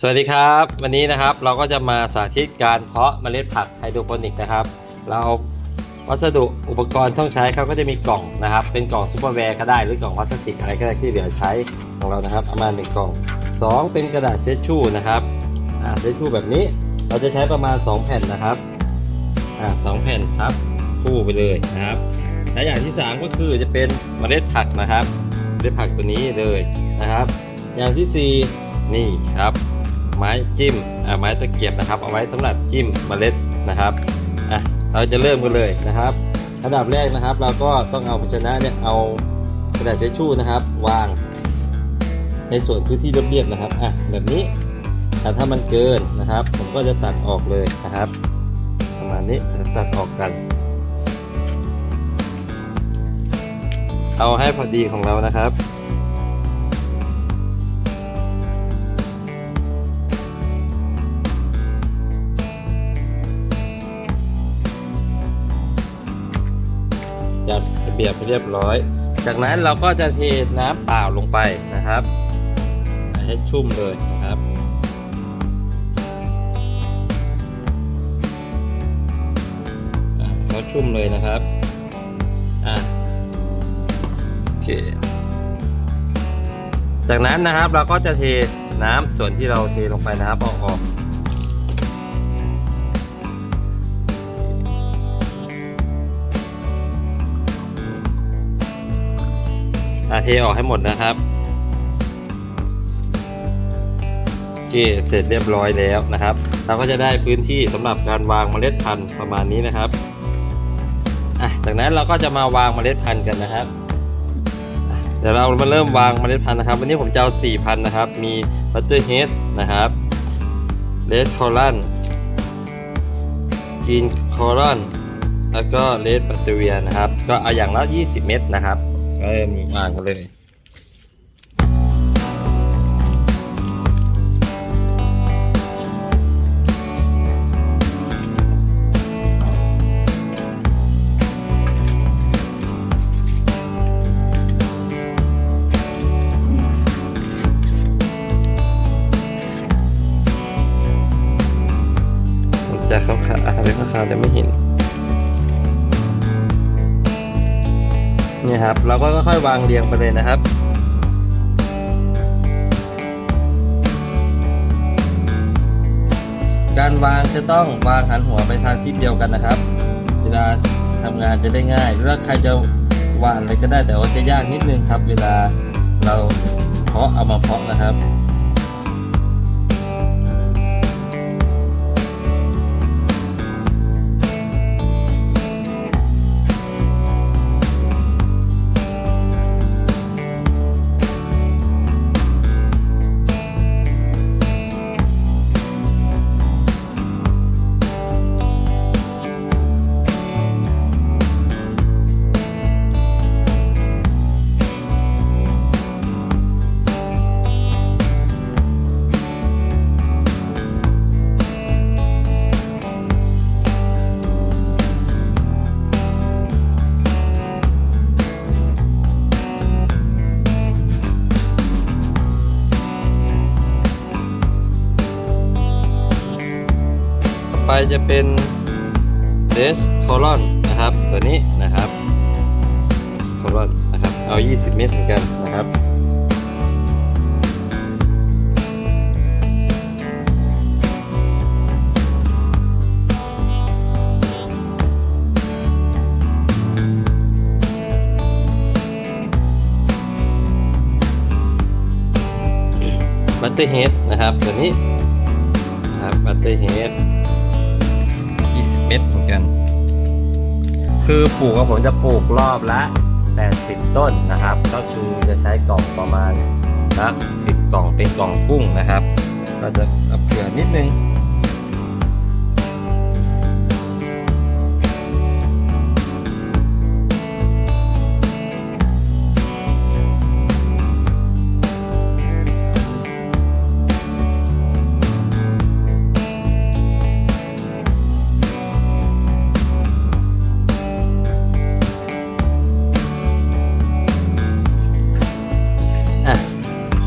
สวัสดีครับ วันนี้นะครับเราก็จะมาสาธิตการเพาะเมล็ดผักไฮโดรโปนิกนะครับ เราวัสดุอุปกรณ์ต้องใช้ครับก็จะมีกล่องนะครับ เป็นกล่องซูเปอร์แวร์ก็ได้หรือกล่องพลาสติกอะไรก็ได้ที่เหลือใช้ของเรานะครับประมาณหนึ่งกล่องสองเป็นกระดาษเช็ดชู่นะครับอ่าเช็ดชู่แบบนี้เราจะใช้ประมาณ 2 แผ่นนะครับอ่าสองแผ่นครับคู่ไปเลยนะครับและอย่างที่สามก็คือจะเป็นเมล็ดผักนะครับเมล็ดผักตัวนี้เลยนะครับ อย่างที่สี่นี่ครับ ไม้จิ้มไม้ตะเกียบนะครับ เอาไว้สำหรับจิ้มเมล็ดนะครับอะเราจะเริ่มกันเลยนะครับอันดับแรกนะครับ เราก็ต้องเอาภาชนะเนี่ยเอากระดาษเช็ดชู่นะครับ วาง ในส่วนพื้นที่เรียบๆนะครับอะแบบนี้แต่ถ้ามันเกินนะครับ ผมก็จะตัดออกเลยนะครับ ประมาณนี้จะตัดออกกัน เอาให้พอดีของเรานะครับ จัดระเบียบให้เรียบร้อย จากนั้นเราก็จะเทน้ำเปล่าลงไปนะครับ ให้ชุ่มเลยนะครับอะก็ชุ่มเลยนะครับอะโอเคจากนั้นนะครับเราก็จะเทน้ำส่วนที่เราเทลงไปนะครับเอาออก อาเทออกให้หมดนะครับโอเคเสร็จเรียบร้อยแล้วนะครับ เราก็จะได้พื้นที่สำหรับการวางเมล็ดพันธุ์ประมาณนี้นะครับอะจากนั้นเราก็จะมาวางเมล็ดพันธุ์กันนะครับเดี๋ยวเรามาเริ่มวางเมล็ดพันธุ์นะครับ วันนี้ผมจะเอา4พันธุ์นะครับ มีบัตเตอร์เฮดนะครับเลดคอรันกินคอรันแล้วก็เลดบัตเตอเรียนะครับ ก็เอาอย่างละ 20 เม็ดนะครับ เริ่มวากันเลย นี่ครับเราก็ค่อยๆวางเรียงไปเลยนะครับการวางจะต้องวางหันหัวไปทางทิศเดียวกันนะครับ เวลาทำงานจะได้ง่ายหรือว่าใครจะวางอะไรก็ได้แต่ว่าจะยากนิดนึงครับ เวลาเราเพาะเอามาเพาะนะครับ จะเป็นเดสคอลอนนะครับ ตัวนี้นะครับเดสคอลอนนะครับ เอา 20 เม็ดเหมือนกันนะครับบัตเตอร์เฮดนะครับ ตัวนี้นะครับบัตเตอร์เฮด เม็ดเหมือนกัน คือปลูกของผมจะปลูกรอบละ 80 ต้นนะครับ ก็คือจะใช้กล่องประมาณละ10 กล่องเป็นกล่องกุ้งนะครับ ก็จะเอาเผื่อนิดนึง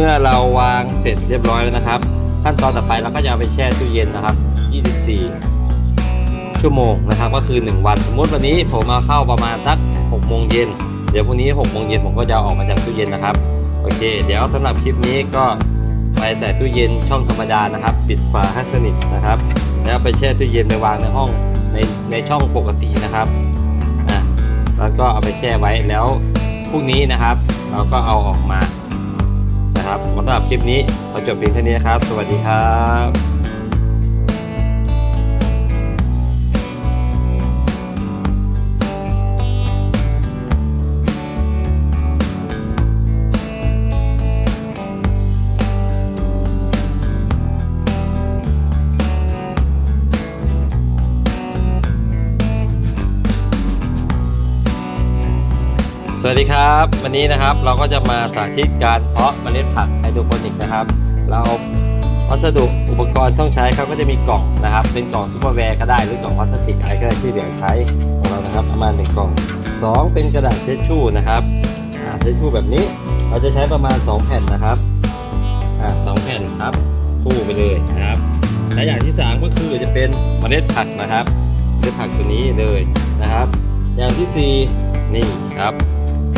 มื่อเราวางเสร็จเรียบร้อยแล้วนะครับ ขั้นตอนต่อไปเราก็จะเอาไปแช่ตู้เย็นนะครับ 24 ชั่วโมงนะครับ ก็คือ 1 วัน สมมติวันนี้ผมมาเข้าประมาณสัก6โมงเย็น เดี๋ยวพรุ่งนี้6โมงเย็นผมก็จะอออกมาจากตู้เย็นนะครับ โอเค เดี๋ยวสำหรับคลิปนี้ก็ไปใส่ตู้เย็นช่องธรรมดานะครับ ปิดฝาให้สนิทนะครับ แล้วไปแช่ตู้เย็นไปวางในห้องในในช่องปกตินะครับอะแล้วก็เอาไปแช่ไว้แล้วพรุ่งนี้นะครับ เราก็เอาออกมา นะครับสำหรับคลิปนี้เราจบเพียงเท่านี้นะครับ สวัสดีครับ วัสดีครับ วันนี้นะครับเราก็จะมาสาธิตการเพาะเมล็ดผักไฮโดรโปนิกนะครับ เราวัสดุอุปกรณ์ต้องใช้เขาก็จะมีกล่องนะครับ เป็นกล่องซูเปอร์แวร์ก็ได้หรือกล่องพลาสติกอะไรก็ได้ที่เหลือใช้ของเรานะครับประมาณหนึ่งกล่องสองเป็นกระดาษเช็ดชู่นะครับเช็ดชู่แบบนี้เราจะใช้ประมาณ 2 แผ่นนะครับสองแผ่นครับคู่ไปเลยนะครับและอย่างที่สามก็คือจะเป็นเมล็ดผักนะครับเมล็ดผักตัวนี้เลยนะครับ อย่างที่สี่นี่ครับ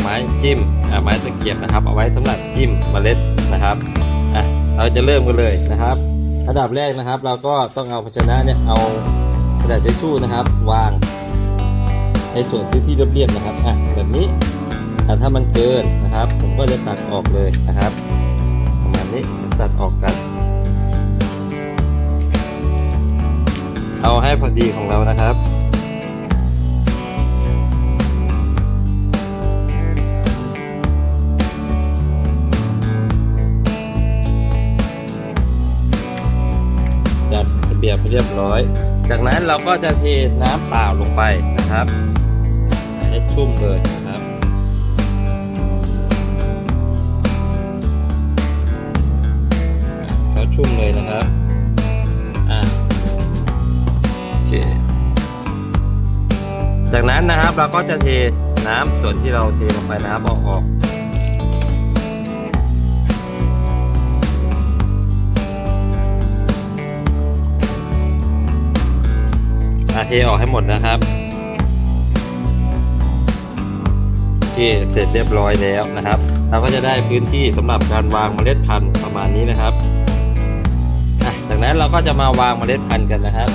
ไม้จิ้มอ่าไม้ตะเกียบนะครับ เอาไว้สำหรับจิ้มเมล็ดนะครับอะเราจะเริ่มกันเลยนะครับอันดับแรกนะครับ เราก็ต้องเอาภาชนะเนี่ยเอากระดาษเช็ดชู่นะครับ วาง ในส่วนที่ที่เรียบๆนะครับอะแบบนี้อ่ถ้ามันเกินนะครับ ผมก็จะตัดออกเลยนะครับประมาณนี้ตัดออกกันเอาให้พอดีของเรานะครับ เบียบให้เรียบร้อย จากนั้นเราก็จะเทน้ำเปล่าลงไปนะครับให้ชุ่มเลยนะครับ เขาชุ่มเลยนะครับอะโอเคจากนั้นนะครับเราก็จะเทน้ำส่วนที่เราเทลงไปนะครับอาออก อาเทออกให้หมดนะครับโอเคเสร็จเรียบร้อยแล้วนะครับ เราก็จะได้พื้นที่สำหรับการวางเมล็ดพันธุ์ประมาณนี้นะครับจากนั้นเราก็จะมาวางเมล็ดพันธุ์กันนะครับ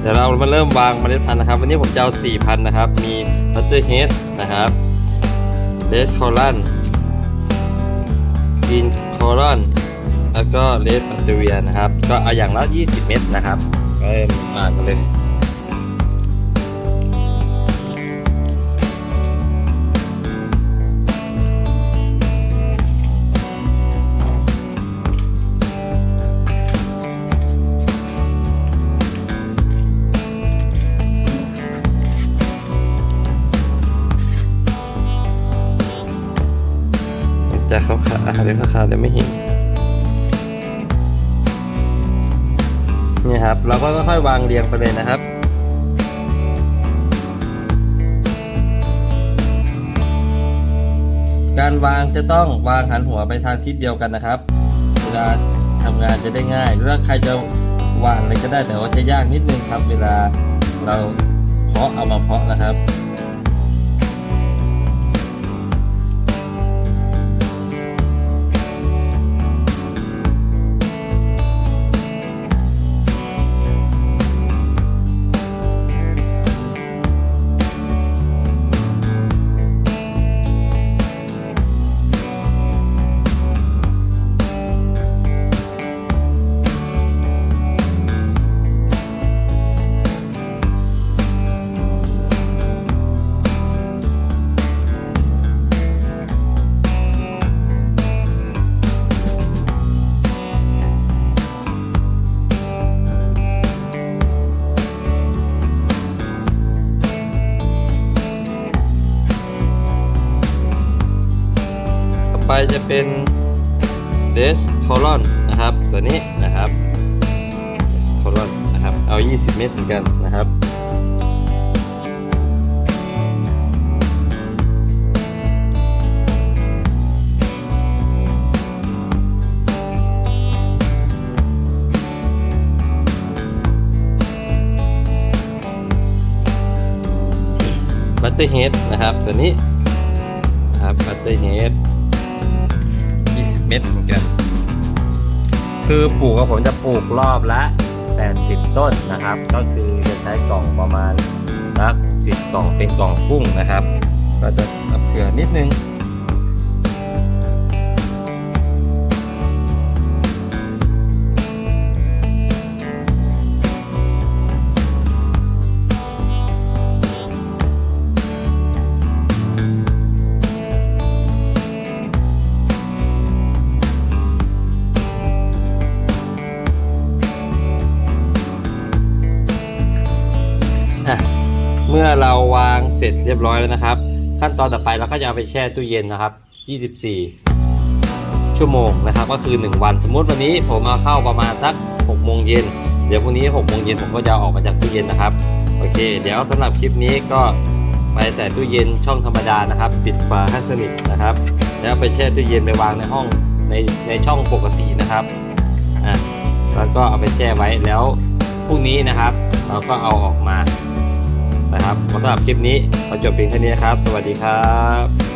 เดี๋ยวเรามาเริ่มวางเมล็ดพันธุ์นะครับ วันนี้ผมจะเอา4พันธุ์นะครับ มีบัตเตอร์เฮดนะครับเลสคอรันกินคอรันแล้วก็เลสบัตเตอร์เรียนะครับ ก็เอาอย่างละ 20 เม็ดนะครับ ก็เริ่ นี่ครับ เราก็ค่อยๆวางเรียงไปเลยนะครับการวางจะต้องวางหันหัวไปทางทิศเดียวกันนะครับ เวลาทำงานจะได้ง่าย หรือว่าใครจะวางอะไรก็ได้แต่ว่าจะยากนิดนึงครับ เวลาเราเพาะเอามาเพาะนะครับ่อไปจะเป็นเดสคอลอนนะครับ ตัวนี้นะครับเดสคอลอนนะครับ เอา 20 เมตรเหมือนกันนะครับบัตเตอร์เฮดนะครับ ตัวนี้นะครับบัตเตอร์เฮด เม็ดเหมือนกันคือปลูกของผมจะปลูกรอบละ 80 ต้นนะครับ ก็คือจะใช้กล่องประมาณสัก10กล่องเป็นกล่องกุ้งนะครับ ก็จะเผื่อนิดนึง เมื่อเราวางเสร็จเรียบร้อยแล้วนะครับ ขั้นตอนต่อไปเราก็จะเอาไปแช่ตู้เย็นนะครับ 24 ชั่วโมงนะครับ ก็คือ 1 วัน สมมุติวันนี้ผมเอาเข้าประมาณสัก6โมงเย็นเดี๋ยวพรุ่งนี้6โมงเย็นผมก็จะอออกมาจากตู้เย็นนะครับ โอเค เดี๋ยวสำหรับคลิปนี้ก็ไปใส่ตู้เย็นช่องธรรมดานะครับ ปิดฝาให้สนิทนะครับ แล้วไปแช่ตู้เย็นไปวางในห้องในในช่องปกตินะครับอะแล้วก็เอาไปแช่ไว้แล้วพรุ่งนี้นะครับ เราก็เอาออกมา นะครับสำหรับคลิปนี้เราจบเพียงแค่นี้นะครับ สวัสดีครับ